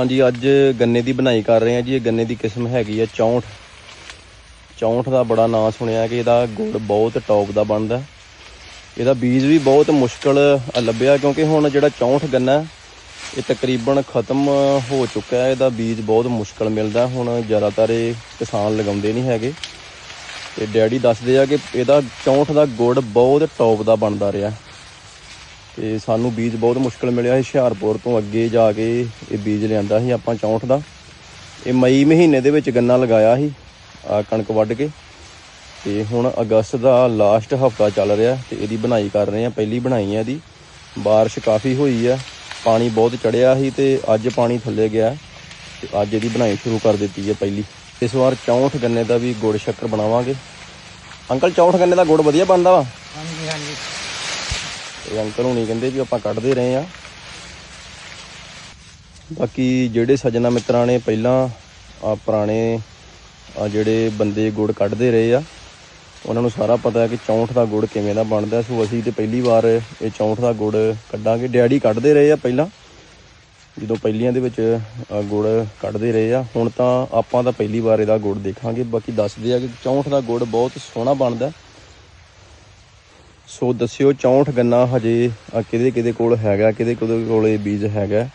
ਹਾਂਜੀ, ਅੱਜ ਗੰਨੇ ਦੀ ਬਣਾਈ ਕਰ ਰਹੇ ਹਾਂ ਜੀ। ਇਹ ਗੰਨੇ ਦੀ ਕਿਸਮ ਹੈਗੀ ਆ 64 64 ਦਾ ਬੜਾ ਨਾਂ ਸੁਣਿਆ ਕਿ ਇਹਦਾ ਗੁੜ ਬਹੁਤ ਟੌਪ ਦਾ ਬਣਦਾ। ਇਹਦਾ ਬੀਜ ਵੀ ਬਹੁਤ ਮੁਸ਼ਕਲ ਲੱਭਿਆ ਕਿਉਂਕਿ ਹੁਣ ਜਿਹੜਾ 64 ਗੰਨਾ ਇਹ ਤਕਰੀਬਨ ਖਤਮ ਹੋ ਚੁੱਕਾ ਹੈ। ਇਹਦਾ ਬੀਜ ਬਹੁਤ ਮੁਸ਼ਕਲ ਮਿਲਦਾ। ਹੁਣ ਜ਼ਿਆਦਾਤਰ ਇਹ ਕਿਸਾਨ ਲਗਾਉਂਦੇ ਨਹੀਂ ਹੈਗੇ। ਤੇ ਡੈਡੀ ਦੱਸਦੇ ਆ ਕਿ ਇਹਦਾ 64 ਦਾ ਗੁੜ ਬਹੁਤ ਟੌਪ ਦਾ ਬਣਦਾ ਰਿਹਾ। ਤੇ ਸਾਨੂੰ ਬੀਜ ਬਹੁਤ ਮੁਸ਼ਕਲ ਮਿਲਿਆ ਸੀ ਹੁਸ਼ਿਆਰਪੁਰ ਤੋਂ ਅੱਗੇ ਜਾ ਕੇ ਇਹ ਬੀਜ ਲਿਆਂਦਾ ਸੀ ਆਪਾਂ 64 ਦਾ ਇਹ ਮਈ ਮਹੀਨੇ ਦੇ ਵਿੱਚ ਗੰਨਾ ਲਗਾਇਆ ਸੀ ਆ ਕਣਕ ਵੱਢ ਕੇ ਤੇ ਹੁਣ ਅਗਸਤ ਦਾ ਲਾਸਟ ਹਫਤਾ ਚੱਲ ਰਿਹਾ ਤੇ ਇਹਦੀ ਬਣਾਈ ਕਰ ਰਹੇ ਆ ਪਹਿਲੀ ਬਣਾਈ ਆ ਇਹਦੀ بارش ਕਾਫੀ ਹੋਈ ਆ ਪਾਣੀ ਬਹੁਤ ਚੜਿਆ ਸੀ ਤੇ ਅੱਜ ਪਾਣੀ ਥੱਲੇ ਗਿਆ ਤੇ ਅੱਜ ਇਹਦੀ ਬਣਾਈ ਸ਼ੁਰੂ ਕਰ ਦਿੱਤੀ ਹੈ ਪਹਿਲੀ ਇਸ ਵਾਰ 64 ਗੰਨੇ ਦਾ ਵੀ ਗੁੜ ਸ਼ੱਕਰ ਬਣਾਵਾਂਗੇ ਅੰਕਲ 64 ਗੰਨੇ ਦਾ ਗੁੜ ਵਧੀਆ ਬਣਦਾ ਵਾ ਹਾਂਜੀ ਹਾਂਜੀ ਇਹ ਅੰਕਲ ਹੁਣੀ ਕਹਿੰਦੇ ਵੀ ਆਪਾਂ ਕੱਢਦੇ ਰਹੇ ਆ ਬਾਕੀ ਜਿਹੜੇ ਸੱਜਣਾ ਮਿੱਤਰਾਂ ਨੇ ਪਹਿਲਾਂ ਆ ਪੁਰਾਣੇ ਆ ਜਿਹੜੇ ਬੰਦੇ ਗੁੜ ਕੱਢਦੇ ਰਹੇ ਆ, ਉਹਨਾਂ ਨੂੰ ਸਾਰਾ ਪਤਾ ਹੈ ਕਿ 64 ਦਾ ਗੁੜ ਕਿਵੇਂ ਦਾ ਬਣਦਾ ਸੋ ਅਸੀਂ ਤੇ ਪਹਿਲੀ ਵਾਰ ਇਹ 64 ਦਾ ਗੁੜ ਕੱਢਾਂਗੇ। ਡੈਡੀ ਕੱਢਦੇ ਰਹੇ ਆ ਪਹਿਲਾਂ, ਜਦੋਂ ਪਹਿਲੀਆਂ ਦੇ ਵਿੱਚ ਗੁੜ ਕੱਢਦੇ ਰਹੇ ਆ। ਹੁਣ ਤਾਂ ਆਪਾਂ ਤਾਂ ਪਹਿਲੀ ਵਾਰ ਇਹਦਾ ਗੁੜ ਦੇਖਾਂਗੇ। ਬਾਕੀ ਦੱਸਦੇ ਆ ਕਿ 64 ਦਾ ਗੁੜ ਬਹੁਤ ਸੋਹਣਾ ਬਣਦਾ ਸੋ ਦੱਸਿਓ 64 ਗੰਨਾ ਹਜੇ ਕਿਹਦੇ ਕਿਹਦੇ ਕੋਲ ਹੈਗਾ ਕਿਹਦੇ ਕਿਹਦੇ ਕੋਲ ਇਹ ਬੀਜ ਹੈਗਾ?